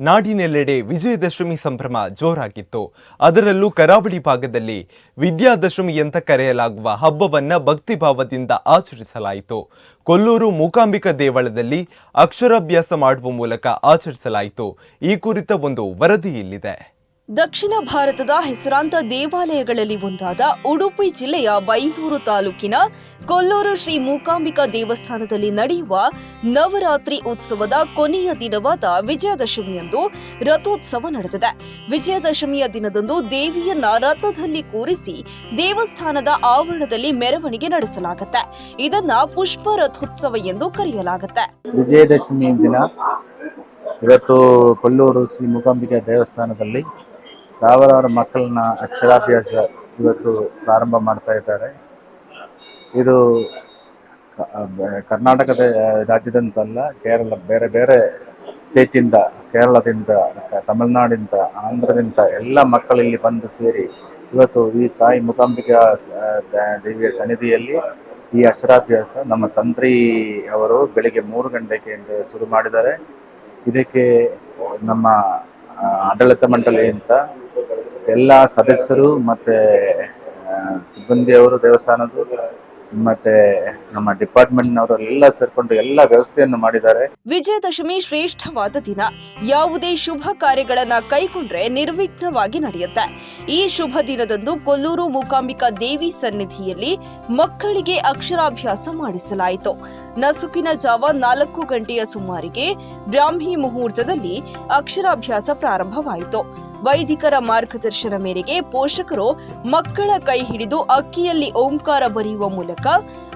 ನಾಡಿನೆಲ್ಲೆಡೆ ವಿಜಯದಶಮಿ ಸಂಭ್ರಮ ಜೋರಾಗಿತ್ತು. ಅದರಲ್ಲೂ ಕರಾವಳಿ ಭಾಗದಲ್ಲಿ ವಿದ್ಯಾದಶಮಿ ಅಂತ ಕರೆಯಲಾಗುವ ಹಬ್ಬವನ್ನ ಭಕ್ತಿಭಾವದಿಂದ ಆಚರಿಸಲಾಯಿತು. ಕೊಲ್ಲೂರು ಮೂಕಾಂಬಿಕಾ ದೇವಳದಲ್ಲಿ ಅಕ್ಷರಾಭ್ಯಾಸ ಮಾಡುವ ಮೂಲಕ ಆಚರಿಸಲಾಯಿತು. ಈ ಕುರಿತ ಒಂದು ವರದಿ ಇಲ್ಲಿದೆ ದಕ್ಷಿಣ ಭಾರತದ ಹೆಸರಾಂತ ದೇವಾಲಯಗಳಲ್ಲಿ ಒಂದಾದ ಉಡುಪಿ ಜಿಲ್ಲೆಯ ಬೈಂದೂರು ತಾಲೂಕಿನ ಕೊಲ್ಲೂರು ಶ್ರೀ ಮೂಕಾಂಬಿಕಾ ದೇವಸ್ಥಾನದಲ್ಲಿ ನಡೆಯುವ ನವರಾತ್ರಿ ಉತ್ಸವದ ಕೊನೆಯ ದಿನವಾದ ವಿಜಯದಶಮಿಯಂದು ರಥೋತ್ಸವ ನಡೆದಿದೆ. ವಿಜಯದಶಮಿಯ ದಿನದಂದು ದೇವಿಯನ್ನ ರಥದಲ್ಲಿ ಕೂರಿಸಿ ದೇವಸ್ಥಾನದ ಆವರಣದಲ್ಲಿ ಮೆರವಣಿಗೆ ನಡೆಸಲಾಗುತ್ತೆ. ಇದನ್ನ ಪುಷ್ಪ ರಥೋತ್ಸವ ಎಂದು ಕರೆಯಲಾಗುತ್ತೆ. ವಿಜಯದಶಮಿ ದಿನ ಇವತ್ತು ಕೊಲ್ಲೂರು ಶ್ರೀ ಮೂಕಾಂಬಿಕಾ ದೇವಸ್ಥಾನದಲ್ಲಿ ಸಾವಿರಾರು ಮಕ್ಕಳನ್ನ ಅಕ್ಷರಾಭ್ಯಾಸ ಇವತ್ತು ಪ್ರಾರಂಭ ಮಾಡ್ತಾ ಇದ್ದಾರೆ. ಇದು ಕರ್ನಾಟಕದ ರಾಜ್ಯದಂತಲ್ಲ, ಕೇರಳ, ಬೇರೆ ಬೇರೆ ಸ್ಟೇಟಿಂದ ಕೇರಳದಿಂದ ತಮಿಳುನಾಡಿಂದ, ಆಂಧ್ರದಿಂದ ಎಲ್ಲ ಮಕ್ಕಳು ಇಲ್ಲಿ ಬಂದು ಸೇರಿ ಇವತ್ತು ಈ ತಾಯಿ ಮೂಕಾಂಬಿಕಾ ದೇವಿಯ ಸನ್ನಿಧಿಯಲ್ಲಿ ಈ ಅಕ್ಷರಾಭ್ಯಾಸ ನಮ್ಮ ತಂತ್ರಿ ಅವರು ಬೆಳಿಗ್ಗೆ ಮೂರು ಗಂಟೆಗೆ ಶುರು ಮಾಡಿದ್ದಾರೆ. ಇದಕ್ಕೆ ನಮ್ಮ ಆಡಳಿತ ಮಂಡಳಿ ಅಂತ ಎಲ್ಲ ಸದಸ್ಯರು ಮತ್ತೆ ಸಿಬ್ಬಂದಿಯವರು ದೇವಸ್ಥಾನದ್ದು, ಮತ್ತೆ ನಮ್ಮ ಡಿಪಾರ್ಟ್ಮೆಂಟ್ನವರು ಎಲ್ಲ ಸೇರ್ಕೊಂಡು ಎಲ್ಲ ವ್ಯವಸ್ಥೆಯನ್ನು ಮಾಡಿದ್ದಾರೆ. ವಿಜಯದಶಮಿ ಶ್ರೇಷ್ಠವಾದ ದಿನ. ಯಾವುದೇ ಶುಭ ಕಾರ್ಯಗಳನ್ನ ಕೈಗೊಂಡ್ರೆ ನಿರ್ವಿಘ್ನವಾಗಿ ನಡೆಯುತ್ತೆ. ಈ ಶುಭ ದಿನದಂದು ಕೊಲ್ಲೂರು ಮೂಕಾಂಬಿಕಾ ದೇವಿ ಸನ್ನಿಧಿಯಲ್ಲಿ ಮಕ್ಕಳಿಗೆ ಅಕ್ಷರಾಭ್ಯಾಸ ಮಾಡಿಸಲಾಯಿತು. ನಸುಕಿನ ಜಾವ ನಾಲ್ಕು ಗಂಟೆಯ ಸುಮಾರಿಗೆ ಬ್ರಾಹ್ಮಿ ಮುಹೂರ್ತದಲ್ಲಿ ಅಕ್ಷರಾಭ್ಯಾಸ ಪ್ರಾರಂಭವಾಯಿತು. ವೈದಿಕರ ಮಾರ್ಗದರ್ಶನ ಮೇರೆಗೆ ಪೋಷಕರು ಮಕ್ಕಳ ಕೈ ಹಿಡಿದು ಅಕ್ಕಿಯಲ್ಲಿ ಓಂಕಾರ ಬರೆಯುವ ಮೂಲಕ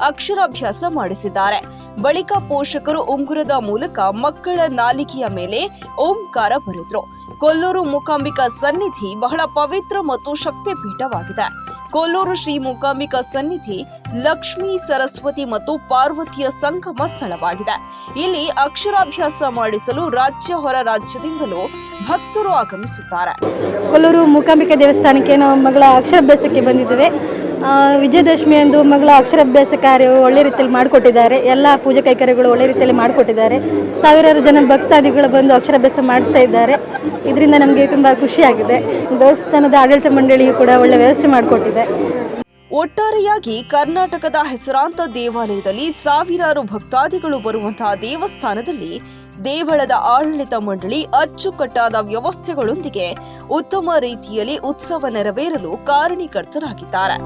ಅಕ್ಷರಾಭ್ಯಾಸ ಮಾಡಿಸಿದ್ದಾರೆ. ಬಳಿಕ ಪೋಷಕರು ಉಂಗುರದ ಮೂಲಕ ಮಕ್ಕಳ ನಾಲಿಗೆಯ ಮೇಲೆ ಓಂಕಾರ ಬರೆದ್ರು. ಕೊಲ್ಲೂರು ಮೂಕಾಂಬಿಕಾ ಸನ್ನಿಧಿ ಬಹಳ ಪವಿತ್ರ ಮತ್ತು ಶಕ್ತಿಪೀಠವಾಗಿದೆ. ಕೊಲ್ಲೂರು ಶ್ರೀ ಮೂಕಾಂಬಿಕಾ ಸನ್ನಿಧಿ ಲಕ್ಷ್ಮೀ ಸರಸ್ವತಿ ಮತ್ತು ಪಾರ್ವತಿಯ ಸಂಗಮ ಸ್ಥಳವಾಗಿದೆ. ಇಲ್ಲಿ ಅಕ್ಷರಾಭ್ಯಾಸ ಮಾಡಿಸಲು ರಾಜ್ಯ ಹೊರ ರಾಜ್ಯದಿಂದಲೂ ಭಕ್ತರು ಆಗಮಿಸುತ್ತಾರೆ. ಕೊಲ್ಲೂರು ಮೂಕಾಂಬಿಕಾ ದೇವಸ್ಥಾನಕ್ಕೆ ನಾವು ಮಗಳ ಅಕ್ಷರಾಭ್ಯಾಸಕ್ಕೆ ಬಂದಿದ್ದೇವೆ. ವಿಜಯದಶಮಿ ಎಂದು ಮಗಳ ಅಕ್ಷರಾಭ್ಯಾಸ ಕಾರ್ಯವು ಒಳ್ಳೆ ರೀತಿಯಲ್ಲಿ ಮಾಡಿಕೊಟ್ಟಿದ್ದಾರೆ. ಎಲ್ಲ ಪೂಜೆ ಕೈಕರ್ಯಗಳು ಒಳ್ಳೆ ರೀತಿಯಲ್ಲಿ ಮಾಡಿಕೊಟ್ಟಿದ್ದಾರೆ. ಸಾವಿರಾರು ಜನ ಭಕ್ತಾದಿಗಳು ಬಂದು ಅಕ್ಷರಾಭ್ಯಾಸ ಮಾಡಿಸ್ತಾ ಇದ್ದಾರೆ. ಇದರಿಂದ ನಮಗೆ ತುಂಬ ಖುಷಿಯಾಗಿದೆ. ದೇವಸ್ಥಾನದ ಆಡಳಿತ ಮಂಡಳಿಯು ಕೂಡ ಒಳ್ಳೆ ವ್ಯವಸ್ಥೆ ಮಾಡಿಕೊಟ್ಟಿದೆ. ಒಟ್ಟಾರೆಯಾಗಿ ಕರ್ನಾಟಕದ ಹೆಸರಾಂತ ದೇವಾಲಯದಲ್ಲಿ ಸಾವಿರಾರು ಭಕ್ತಾದಿಗಳು ಬರುವಂತಹ ದೇವಸ್ಥಾನದಲ್ಲಿ ದೇವಳದ ಆಡಳಿತ ಮಂಡಳಿ ಅಚ್ಚುಕಟ್ಟಾದ ವ್ಯವಸ್ಥೆಗಳೊಂದಿಗೆ ಉತ್ತಮ ರೀತಿಯಲ್ಲಿ ಉತ್ಸವ ನೆರವೇರಲು ಕಾರಣೀಕರ್ತರಾಗಿದ್ದಾರೆ.